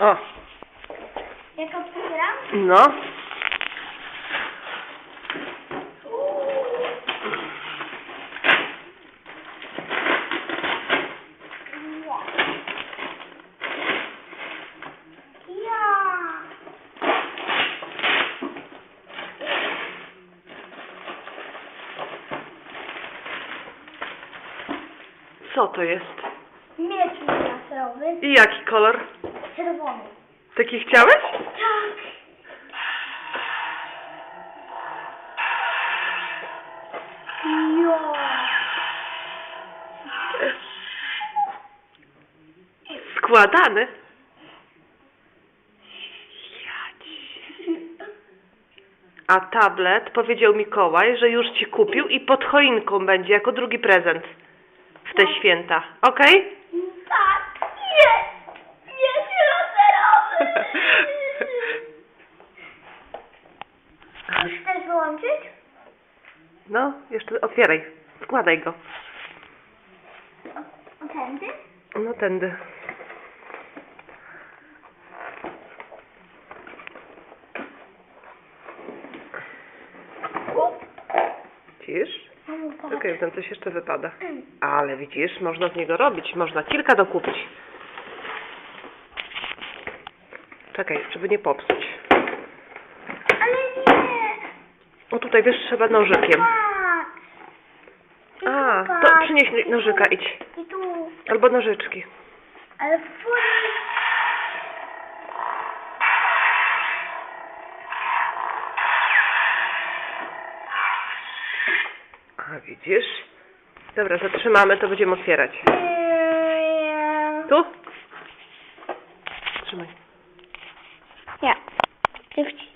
O, Jak otwieram? no. Ja. Co to jest? Miecz laserowy. I jaki kolor? Czerwony. Taki chciałeś? Tak. Jo. Składany? A tablet powiedział Mikołaj, że już ci kupił i pod choinką będzie jako drugi prezent w te święta. Okej? Tak. Jest. Miecz laserowy. Już chcesz wyłączyć? No, jeszcze otwieraj. Składaj go. O, o tędy? No tędy. Widzisz? Mamo, patrz. Okej, tam coś jeszcze wypada. Ale widzisz, można z niego robić. Można kilka dokupić. Czekaj, żeby nie popsuć. Ale nie. O, tutaj wiesz, trzeba nożykiem. A, to przynieś tu. nożyka, idź. I tu. Albo nożyczki. Ale fuj. A, widzisz? Dobra, zatrzymamy, to będziemy otwierać. Tu? Trzymaj. Ja. Ty wci-